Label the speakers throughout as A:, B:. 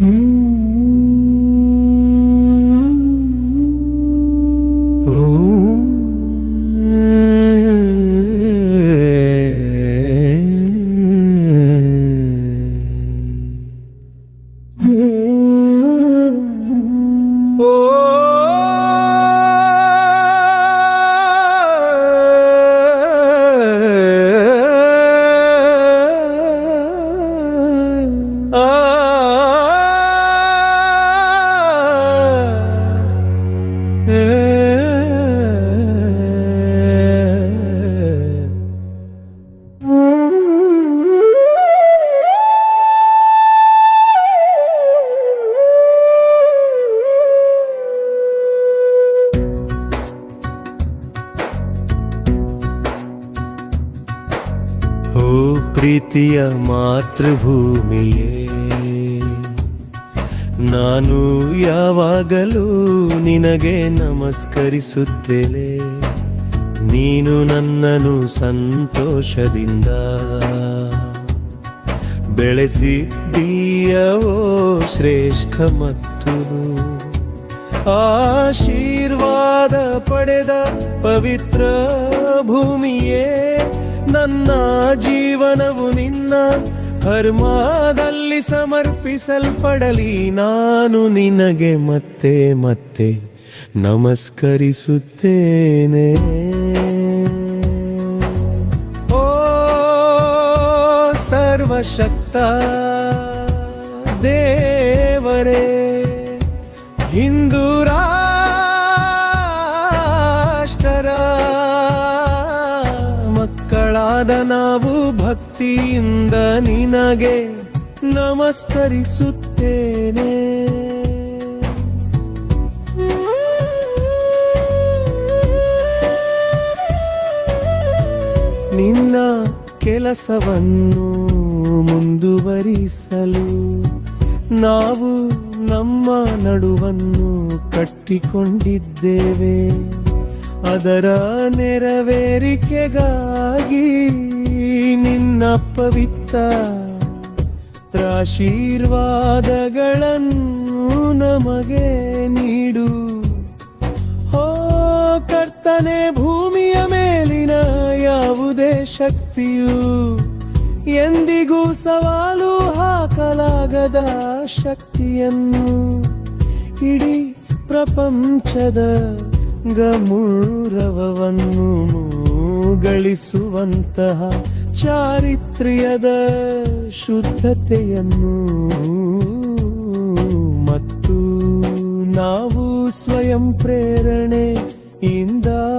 A: ಓ ಪ್ರೀತಿಯ ಮಾತೃಭೂಮಿಯೇ. ನಾನು ಯಾವಾಗಲೂ ನಿನಗೆ ನಮಸ್ಕರಿಸುತ್ತೇನೆ. ನೀನು ನನ್ನನ್ನು ಸಂತೋಷದಿಂದ ಬೆಳೆಸಿದ್ದೀಯವೋ ಶ್ರೇಷ್ಠ ಮತ್ತು ಆಶೀರ್ವಾದ ಪಡೆದ ಪವಿತ್ರ ಭೂಮಿಯೇ. ನನ್ನ ಜೀವನವು ನಿನ್ನ ಧರ್ಮದಲ್ಲಿ ಸಮರ್ಪಿಸಲ್ಪಡಲಿ. ನಾನು ನಿನಗೆ ಮತ್ತೆ ಮತ್ತೆ ನಮಸ್ಕರಿಸುತ್ತೇನೆ. ಓ ಸರ್ವಶಕ್ತ ದೇವರೇ ಮಕ್ಕಳಾದ ನಾವು ಭಕ್ತಿಯಿಂದ ನಿನಗೆ ನಮಸ್ಕರಿಸುತ್ತೇನೆ. ನಿನ್ನ ಕೆಲಸವನ್ನು ಮುಂದುವರಿಸಲು ನಾವು ನಮ್ಮ ನಡುವನ್ನು ಕಟ್ಟಿಕೊಂಡಿದ್ದೇವೆ. ಅದರ ನೆರವೇರಿಕೆಗಾಗಿ ನಿನ್ನ ಪವಿತ್ರ ಆಶೀರ್ವಾದಗಳನ್ನು ನಮಗೆ ನೀಡು. ಹೋ ಕರ್ತನೆ, ಭೂಮಿಯ ಮೇಲಿನ ಯಾವುದೇ ಶಕ್ತಿಯು ಎಂದಿಗೂ ಸವಾಲು ಹಾಕಲಾಗದ ಶಕ್ತಿಯನ್ನು. ಇಡೀ ಪ್ರಪಂಚದ ಗಮೂರವವನ್ನು ಗಳಿಸುವಂತಹ ಚಾರಿತ್ರ್ಯದ ಶುದ್ಧತೆಯನ್ನು ಮತ್ತು ನಾವು ಸ್ವಯಂ ಪ್ರೇರಣೆ ಇಂದಾರಿಸಿಕೊಂಡ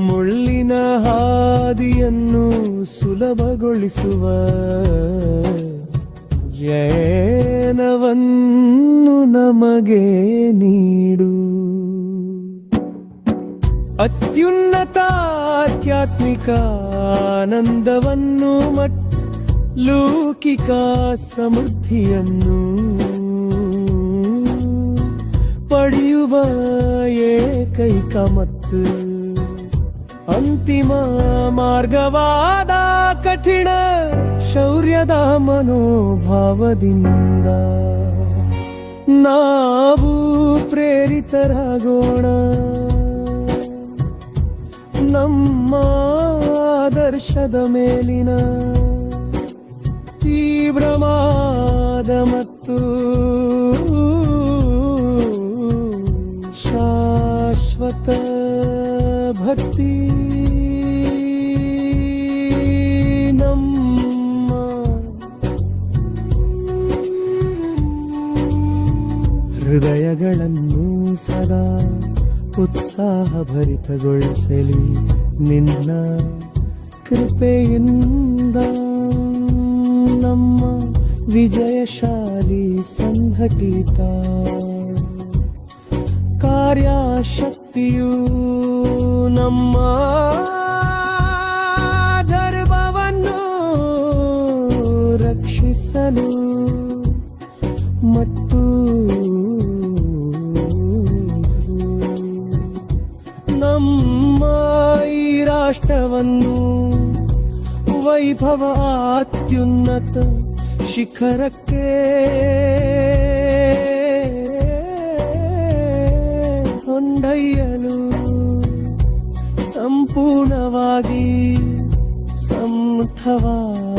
A: ಮುಳ್ಳಿನ ಹಾದಿಯನ್ನು ಸುಲಭಗೊಳಿಸುವ ಜಯನವನ್ನು ನಮಗೆ ನೀಡು. ಅತ್ಯುನ್ನತ ಆಧ್ಯಾತ್ಮಿಕ ಆನಂದವನ್ನು ಲೌಕಿಕ ಸಮೃದ್ಧಿಯನ್ನು ಪಡೆಯುವ ಏಕೈಕ ಮತ್ತು ಅಂತಿಮ ಮಾರ್ಗವಾದ ಕಠಿಣ ಶೌರ್ಯದ ಮನೋಭಾವದಿಂದ ನಾವು ಪ್ರೇರಿತರಾಗೋಣ. ನಮ್ಮ ಆದರ್ಶದ ಮೇಲಿನ ತೀವ್ರವಾದ ಮತ್ತು ಶಾಶ್ವತ ಭಕ್ತಿ ಹೃದಯಗಳನ್ನು ಸದಾ ಉತ್ಸಾಹ ಭರಿತಗೊಳಿಸಲಿ ನಿನ್ನ ಕೃಪೆಯಿಂದ. ನಮ್ಮ ವಿಜಯಶಾಲಿ ಸಂಘಟಿತ ಕಾರ್ಯಶಕ್ತಿಯು ನಮ್ಮ ಧರ್ಮವನ್ನು ರಕ್ಷಿಸಲು ಮತ್ತು ನಮ್ಮ ಈ ರಾಷ್ಟ್ರವನ್ನು ವೈಭವ ಅತ್ಯುನ್ನತ ಶಿಖರಕ್ಕೆ ಕೊಂಡೊಯ್ಯಲು ಸಂಪೂರ್ಣವಾಗಿ ಸಮರ್ಥವಾಗಲು.